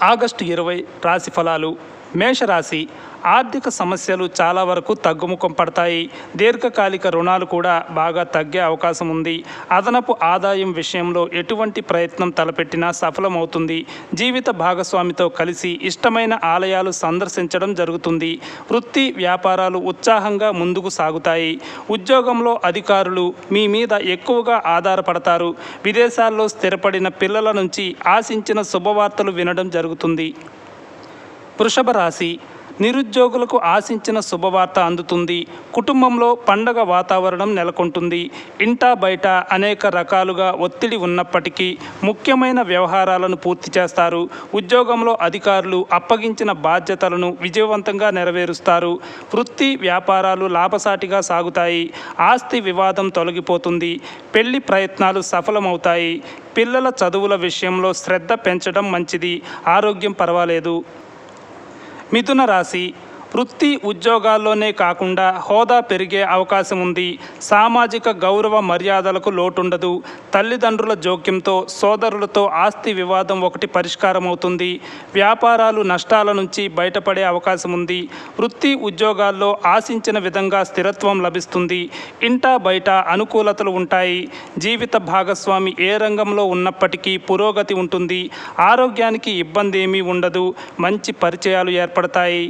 August ఇరవై రాశి ఫలాలు మేషరాశి ఆర్థిక సమస్యలు చాలా వరకు తగ్గుముఖం పడతాయి. దీర్ఘకాలిక రుణాలు కూడా బాగా తగ్గే అవకాశం ఉంది. అదనపు ఆదాయం విషయంలో ఎటువంటి ప్రయత్నం తలపెట్టినా సఫలమవుతుంది. జీవిత భాగస్వామితో కలిసి ఇష్టమైన ఆలయాలు సందర్శించడం జరుగుతుంది. వృత్తి వ్యాపారాలు ఉత్సాహంగా ముందుకు సాగుతాయి. ఉద్యోగంలో అధికారులు మీ మీద ఎక్కువగా ఆధారపడతారు. విదేశాల్లో స్థిరపడిన పిల్లల నుంచి ఆశించిన శుభవార్తలు వినడం జరుగుతుంది. వృషభ రాశి నిరుద్యోగులకు ఆశించిన శుభవార్త అందుతుంది. కుటుంబంలో పండగ వాతావరణం నెలకొంటుంది. ఇంటా బయట అనేక రకాలుగా ఒత్తిడి ఉన్నప్పటికీ ముఖ్యమైన వ్యవహారాలను పూర్తి చేస్తారు. ఉద్యోగంలో అధికారులు అప్పగించిన బాధ్యతలను విజయవంతంగా నెరవేరుస్తారు. వృత్తి వ్యాపారాలు లాభసాటిగా సాగుతాయి. ఆస్తి వివాదం తొలగిపోతుంది. పెళ్ళి ప్రయత్నాలు సఫలమవుతాయి. పిల్లల చదువుల విషయంలో శ్రద్ధ పెంచడం మంచిది. ఆరోగ్యం పర్వాలేదు. మిథున రాశి వృత్తి ఉద్యోగాల్లోనే కాకుండా హోదా పెరిగే అవకాశం ఉంది. సామాజిక గౌరవ మర్యాదలకు లోటుండదు. తల్లిదండ్రుల జోక్యంతో సోదరులతో ఆస్తి వివాదం ఒకటి పరిష్కారం అవుతుంది వ్యాపారాలు నష్టాల నుంచి బయటపడే అవకాశం ఉంది. వృత్తి ఉద్యోగాల్లో ఆశించిన విధంగా స్థిరత్వం లభిస్తుంది. ఇంటా బయట అనుకూలతలు ఉంటాయి. జీవిత భాగస్వామి ఏ రంగంలో ఉన్నప్పటికీ పురోగతి ఉంటుంది. ఆరోగ్యానికి ఇబ్బంది ఏమీ ఉండదు. మంచి పరిచయాలు ఏర్పడతాయి.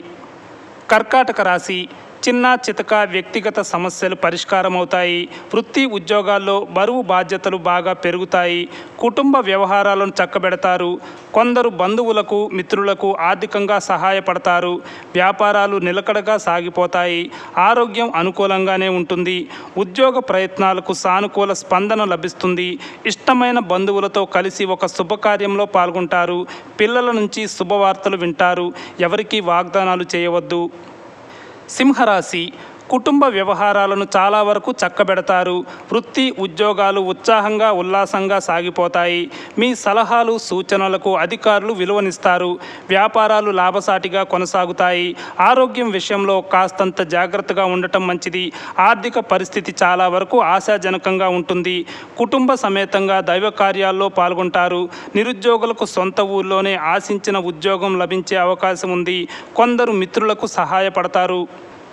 కర్కాటక రాశి చిన్న చితక వ్యక్తిగత సమస్యలు పరిష్కారమవుతాయి. వృత్తి ఉద్యోగాల్లో బరువు బాధ్యతలు బాగా పెరుగుతాయి. కుటుంబ వ్యవహారాలను చక్కబెడతారు. కొందరు బంధువులకు మిత్రులకు ఆర్థికంగా సహాయపడతారు. వ్యాపారాలు నిలకడగా సాగిపోతాయి. ఆరోగ్యం అనుకూలంగానే ఉంటుంది. ఉద్యోగ ప్రయత్నాలకు సానుకూల స్పందన లభిస్తుంది. ఇష్టమైన బంధువులతో కలిసి ఒక శుభకార్యంలో పాల్గొంటారు. పిల్లల నుంచి శుభవార్తలు వింటారు. ఎవరికీ వాగ్దానాలు చేయవద్దు. సింహరాశి కుటుంబ వ్యవహారాలను చాలా వరకు చక్కబెడతారు. వృత్తి ఉద్యోగాలు ఉత్సాహంగా ఉల్లాసంగా సాగిపోతాయి. మీ సలహాలు సూచనలకు అధికారులు విలువనిస్తారు. వ్యాపారాలు లాభసాటిగా కొనసాగుతాయి. ఆరోగ్యం విషయంలో కాస్తంత జాగ్రత్తగా ఉండటం మంచిది. ఆర్థిక పరిస్థితి చాలా వరకు ఆశాజనకంగా ఉంటుంది. కుటుంబ సమేతంగా దైవ కార్యాల్లో పాల్గొంటారు. నిరుద్యోగులకు సొంత ఊర్లోనే ఆశించిన ఉద్యోగం లభించే అవకాశం ఉంది. కొందరు మిత్రులకు సహాయపడతారు.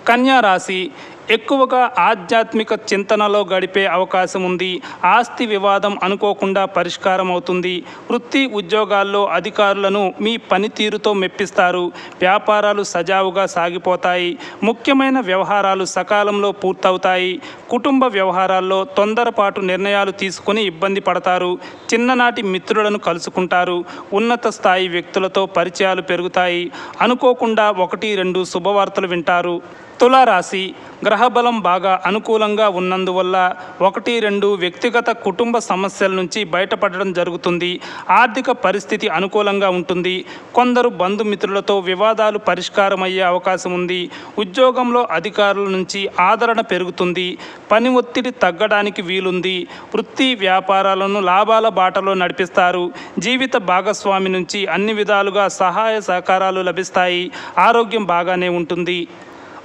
కన్యా రాశి ఎక్కువగా ఆధ్యాత్మిక చింతనలో గడిపే అవకాశం ఉంది. ఆస్తి వివాదం అనుకోకుండా పరిష్కారం అవుతుంది. వృత్తి ఉద్యోగాల్లో అధికారులను మీ పనితీరుతో మెప్పిస్తారు. వ్యాపారాలు సజావుగా సాగిపోతాయి. ముఖ్యమైన వ్యవహారాలు సకాలంలో పూర్తవుతాయి. కుటుంబ వ్యవహారాల్లో తొందరపాటు నిర్ణయాలు తీసుకుని ఇబ్బంది పడతారు. చిన్ననాటి మిత్రులను కలుసుకుంటారు. ఉన్నత స్థాయి వ్యక్తులతో పరిచయాలు పెరుగుతాయి. అనుకోకుండా ఒకటి రెండు శుభవార్తలు వింటారు. తులారాశి గ్రహబలం బాగా అనుకూలంగా ఉన్నందువల్ల ఒకటి రెండు వ్యక్తిగత కుటుంబ సమస్యల నుంచి బయటపడడం జరుగుతుంది. ఆర్థిక పరిస్థితి అనుకూలంగా ఉంటుంది. కొందరు బంధుమిత్రులతో వివాదాలు పరిష్కారమయ్యే అవకాశం ఉంది. ఉద్యోగంలో అధికారుల నుంచి ఆదరణ పెరుగుతుంది. పని ఒత్తిడి తగ్గడానికి వీలుంది. వృత్తి వ్యాపారాలను లాభాల బాటలో నడిపిస్తారు. జీవిత భాగస్వామి నుంచి అన్ని విధాలుగా సహాయ సహకారాలు లభిస్తాయి. ఆరోగ్యం బాగానే ఉంటుంది.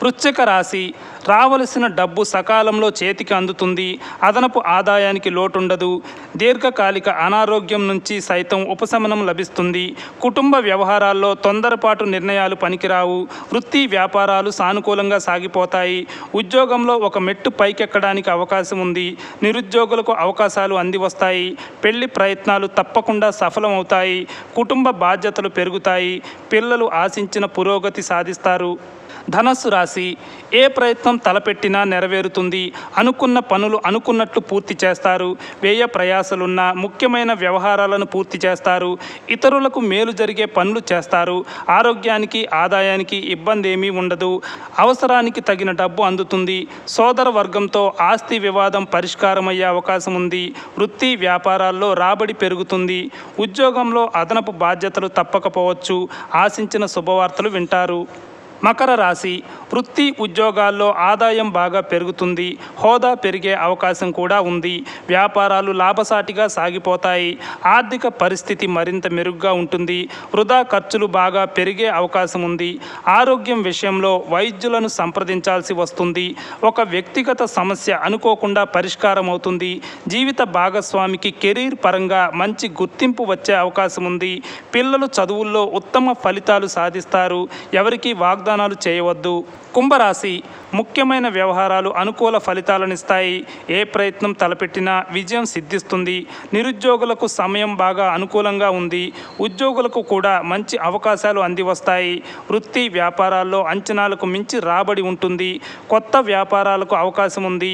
వృశ్చిక రాశి రావలసిన డబ్బు సకాలంలో చేతికి అందుతుంది. అదనపు ఆదాయానికి లోటుండదు. దీర్ఘకాలిక అనారోగ్యం నుంచి సైతం ఉపశమనం లభిస్తుంది. కుటుంబ వ్యవహారాల్లో తొందరపాటు నిర్ణయాలు పనికిరావు. వృత్తి వ్యాపారాలు సానుకూలంగా సాగిపోతాయి. ఉద్యోగంలో ఒక మెట్టు పైకెక్కడానికి అవకాశం ఉంది. నిరుద్యోగులకు అవకాశాలు అంది వస్తాయి. పెళ్ళి ప్రయత్నాలు తప్పకుండా సఫలమవుతాయి. కుటుంబ బాధ్యతలు పెరుగుతాయి. పిల్లలు ఆశించిన పురోగతి సాధిస్తారు. ధనస్సు రాశి ఏ ప్రయత్నం తలపెట్టినా నెరవేరుతుంది. అనుకున్న పనులు అనుకున్నట్లు పూర్తి చేస్తారు. వ్యయ ప్రయాసలున్న ముఖ్యమైన వ్యవహారాలను పూర్తి చేస్తారు. ఇతరులకు మేలు జరిగే పనులు చేస్తారు. ఆరోగ్యానికి ఆదాయానికి ఇబ్బంది ఏమీ ఉండదు. అవసరానికి తగిన డబ్బు అందుతుంది. సోదర వర్గంతో ఆస్తి వివాదం పరిష్కారమయ్యే అవకాశం ఉంది. వృత్తి వ్యాపారాల్లో రాబడి పెరుగుతుంది. ఉద్యోగంలో అదనపు బాధ్యతలు తప్పకపోవచ్చు. ఆశించిన శుభవార్తలు వింటారు. మకర రాశి వృత్తి ఉద్యోగాల్లో ఆదాయం బాగా పెరుగుతుంది హోదా పెరిగే అవకాశం కూడా ఉంది. వ్యాపారాలు లాభసాటిగా సాగిపోతాయి. ఆర్థిక పరిస్థితి మరింత మెరుగ్గా ఉంటుంది. వృధా ఖర్చులు బాగా పెరిగే అవకాశం ఉంది. ఆరోగ్యం విషయంలో వైద్యులను సంప్రదించాల్సి వస్తుంది. ఒక వ్యక్తిగత సమస్య అనుకోకుండా పరిష్కారం అవుతుంది. జీవిత భాగస్వామికి కెరీర్ పరంగా మంచి గుర్తింపు వచ్చే అవకాశం ఉంది. పిల్లలు చదువుల్లో ఉత్తమ ఫలితాలు సాధిస్తారు. ఎవరికి వాగ్దానాలు చేయవద్దు. కుంభరాశి ముఖ్యమైన వ్యవహారాలు అనుకూల ఫలితాలనిస్తాయి. ఏ ప్రయత్నం తలపెట్టినా విజయం సిద్ధిస్తుంది. నిరుద్యోగులకు సమయం బాగా అనుకూలంగా ఉంది. ఉద్యోగులకు కూడా మంచి అవకాశాలు అందివస్తాయి. వృత్తి వ్యాపారాల్లో అంచనాలకు మించి రాబడి ఉంటుంది. కొత్త వ్యాపారాలకు అవకాశం ఉంది.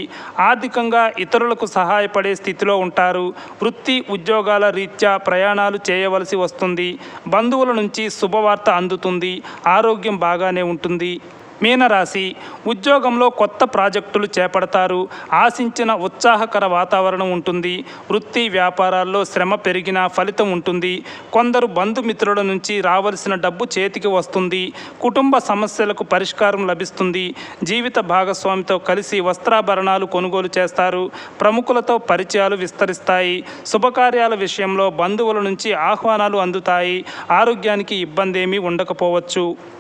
ఆర్థికంగా ఇతరులకు సహాయపడే స్థితిలో ఉంటారు. వృత్తి ఉద్యోగాల రీత్యా ప్రయాణాలు చేయవలసి వస్తుంది. బంధువుల నుంచి శుభవార్త అందుతుంది. ఆరోగ్యం బాగానే ఉంటుంది. మీనరాశి ఉద్యోగంలో కొత్త ప్రాజెక్టులు చేపడతారు. ఆశించిన ఉత్సాహకర వాతావరణం ఉంటుంది. వృత్తి వ్యాపారాల్లో శ్రమ పెరిగిన ఫలితం ఉంటుంది. కొందరు బంధుమిత్రుల నుంచి రావలసిన డబ్బు చేతికి వస్తుంది. కుటుంబ సమస్యలకు పరిష్కారం లభిస్తుంది. జీవిత భాగస్వామితో కలిసి వస్త్రాభరణాలు కొనుగోలు చేస్తారు. ప్రముఖులతో పరిచయాలు విస్తరిస్తాయి. శుభకార్యాల విషయంలో బంధువుల నుంచి ఆహ్వానాలు అందుతాయి. ఆరోగ్యానికి ఇబ్బంది ఏమీ ఉండకపోవచ్చు.